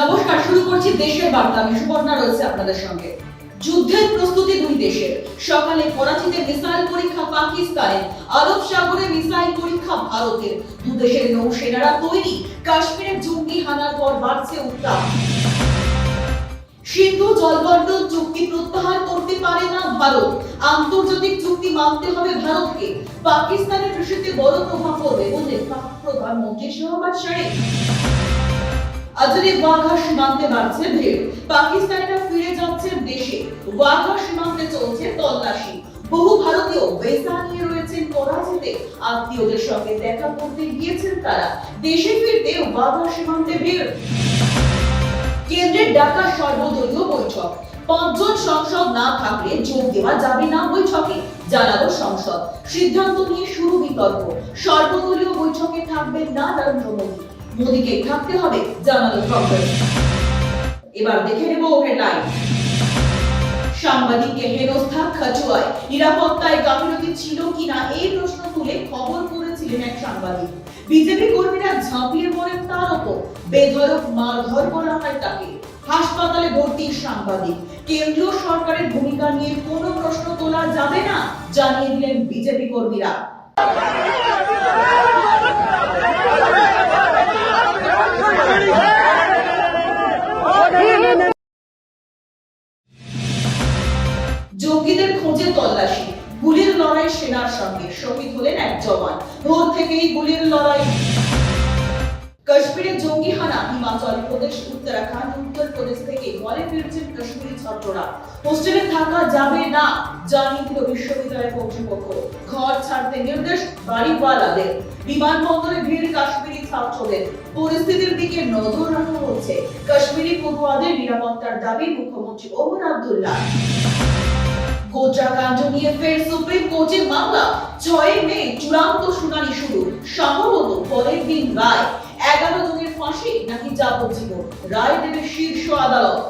নমস্কার, শুরু করছি দেশের বার্তা। আমি সুবর্ণা রয়েছে আপনাদের সঙ্গে। যুদ্ধের প্রস্তুতি দুই দেশের। সকালে করাচিতে মিসাইল পরীক্ষা পাকিস্তানের আরব সাগরে মিসাইল পরীক্ষা ভারতের। দু দেশের নৌসেনারা তৈরি। কাশ্মীরে জঙ্গি হানার পর বাড়ছে উত্তাপ। সিন্ধু জলবন্টন চুক্তি প্রত্যাহার করতে পারে না ভারত। আন্তর্জাতিক চুক্তি মানতে হবে ভারতকে। পাকিস্তানের কৃষিতে বড় প্রভাব পড়বে পাক প্রধানমন্ত্রী শাহবাজ শরীফ আজকে ওয়াঘা সীমান্তে বাড়ছে ভিড়। পাকিস্তানিরা ফিরে যাচ্ছে দেশে। ওয়াঘা সীমান্তে চলছে তল্লাশি। বহু ভারতীয় ভিসা নিয়ে রয়েছেন করাচিতে। আত্মীয়দের সঙ্গে দেখা করতে গিয়েছেন তারা। দেশে ফিরতে ওয়াঘা সীমান্তে ভিড়। কেন্দ্রের ডাকা সর্বদলীয় বৈঠক। পাঁচজন সংসদ না থাকলে যোগ দেওয়া যাবে না বৈঠকে, জানালো সংসদ। সিদ্ধান্ত নিয়ে শুরু বিতর্ক। সর্বদলীয় বৈঠকে থাকবেন না নরেন্দ্র মোদী। মোদীকে থাকতে হবে জানালো কংগ্রেস। এবার দেখে নেব হেডলাইন সাংবাদিককে হেনস্থা, খাচুয়ায়। নিরাপত্তায় গাফিলতি ছিল কিনা এই প্রশ্ন তুলে খবর করেছিলেন এক সাংবাদিক। বিজেপি কর্মীরা ঝাঁপিয়ে পড়েন তার ওপর। বেধড়ক মারধর করা হয় তাকে। হাসপাতালে ভর্তি সাংবাদিক। কেন্দ্রীয় সরকারের ভূমিকা নিয়ে কোনো প্রশ্ন তোলা যাবে না, জানিয়ে দিলেন বিজেপি কর্মীরা। জঙ্গিদের খোঁজে তল্লাশি। গুলির লড়াই সেনার সঙ্গে, শহীদ হলেন এক জওয়ান। ভোর থেকেই গুলির লড়াই। কাশ্মীরে জঙ্গি হানা হিমাচল প্রদেশ, উত্তরাখণ্ড উত্তর প্রদেশ থেকে ঘরে ফিরছেন কাশ্মীরি ছাত্ররা। হোস্টেলে থাকা যাবে না জানিয়ে দিল বিশ্ববিদ্যালয় কর্তৃপক্ষ। ঘর ছাড়তে নির্দেশ বাড়িওয়ালাদের। বিমানবন্দরে ভিড় কাশ্মীরি ছাত্রদের। পরিস্থিতির দিকে নজর রাখা হচ্ছে। কাশ্মীরি পড়ুয়াদের নিরাপত্তার দাবি মুখ্যমন্ত্রী ওমর আব্দুল্লাহ। গোত্রাকাণ্ড নিয়ে ফের সুপ্রিম কোর্টে মামলা। ছয় মে চূড়ান্ত শুনানি শুরু। সম্ভবত পরের দিন রায়। এগারো জনের ফাঁসি নাকি যাবজ্জীবন? রায় দেবে শীর্ষ আদালত।